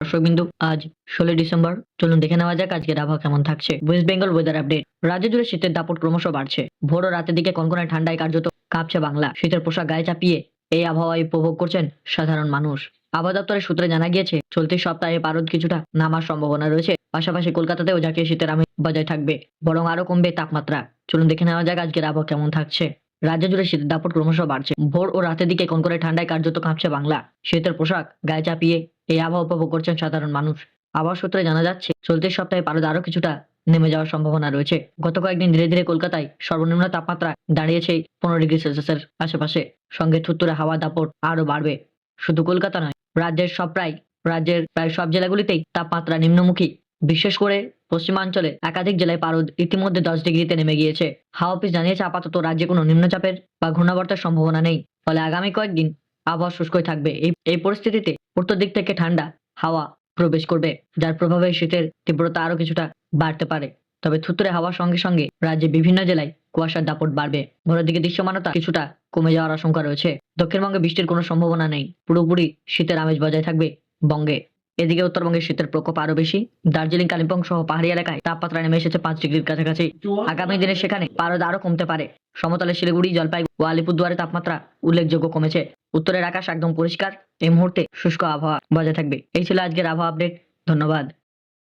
দর্শক বিন্দু আজ ষোলোই ডিসেম্বর। চলুন দেখে নেওয়া যাক আজকের আবহাওয়া কেমন থাকছে। ওয়েস্ট বেঙ্গল ওয়েদার আপডেট রাজ্য জুড়ে শীতের দাপট ক্রমশ বাড়ছে। ভোর ও রাতের দিকে কনকনে ঠান্ডায় কার্যত কাঁপছে বাংলা। শীতের পোশাক গায়ে চাপিয়ে এই আবহাওয়ায় উপভোগ করছেন সাধারণ মানুষ। আবহাওয়া দপ্তরের সূত্রে জানা গিয়েছে, চলতি সপ্তাহে পারদ কিছুটা নামার সম্ভাবনা রয়েছে। পাশাপাশি কলকাতাতেও জাকিয়ে শীতের আমেজ বজায় থাকবে, বরং আরও কমবে তাপমাত্রা। চলুন দেখে নেওয়া যাক আজকের আবহাওয়া কেমন থাকছে। রাজ্য জুড়ে শীতের দাপট ক্রমশ বাড়ছে। ভোর ও রাতের দিকে কনকনে ঠান্ডায় কার্যত কাঁপছে বাংলা। শীতের পোশাক, গায়ে চাপিয়ে এই আবহাওয়া উপভোগ করছেন সাধারণ মানুষ। আবহাওয়া সূত্রে জানা যাচ্ছে, চলতি সপ্তাহে পারদ আরও কিছুটা নেমে যাওয়ার সম্ভাবনা রয়েছে। গত কয়েকদিন ধীরে ধীরে কলকাতায় সর্বনিম্ন তাপমাত্রা দাঁড়িয়েছে পনেরো ডিগ্রি সেলসিয়াসের আশেপাশে। সঙ্গে থুত্তুরে হাওয়া দাপট আরও বাড়বে। শুধু কলকাতা নয়, রাজ্যের সব প্রায়, রাজ্যের প্রায় সব জেলাগুলিতেই তাপমাত্রা নিম্নমুখী। বিশেষ করে পশ্চিমাঞ্চলে একাধিক জেলায় পারদ ইতিমধ্যে দশ ডিগ্রিতে নেমে গিয়েছে। হাওয়া অফিস জানিয়েছে আপাতত রাজ্যে কোনো নিম্নচাপের বা ঘূর্ণাবর্তের সম্ভাবনা নেই। ফলে আগামী কয়েকদিন আবহাওয়া শুষ্কই থাকবে। এই এই পরিস্থিতিতে উত্তর দিক থেকে ঠান্ডা হাওয়া প্রবেশ করবে, যার প্রভাবে শীতের তীব্রতা আরও কিছুটা বাড়তে পারে। তবে থুতুরে হাওয়ার সঙ্গে সঙ্গে রাজ্যে বিভিন্ন জেলায় কুয়াশার দাপট বাড়বে। ভোরের দিকে দৃশ্যমানতা কিছুটা কমে যাওয়ার আশঙ্কা রয়েছে। দক্ষিণবঙ্গে বৃষ্টির কোনো সম্ভাবনা নেই। পুরোপুরি শীতের আমেজ বজায় থাকবে বঙ্গে। এদিকে উত্তরবঙ্গে শীতের প্রকোপ আরও বেশি। দার্জিলিং, কালিম্পং সহ পাহাড়ি এলাকায় তাপমাত্রা নেমে এসেছে পাঁচ ডিগ্রির কাছাকাছি। আগামী দিনে সেখানে পারদ আরও কমতে পারে। সমতলে শিলিগুড়ি জলপাইগুড়ি ও আলিপুরদুয়ারে তাপমাত্রা উল্লেখযোগ্য কমেছে। উত্তরের আকাশ একদম পরিষ্কার। এই মুহূর্তে শুষ্ক আবহাওয়া বজায় থাকবে। এই ছিল আজকের আবহাওয়া আপডেট। ধন্যবাদ।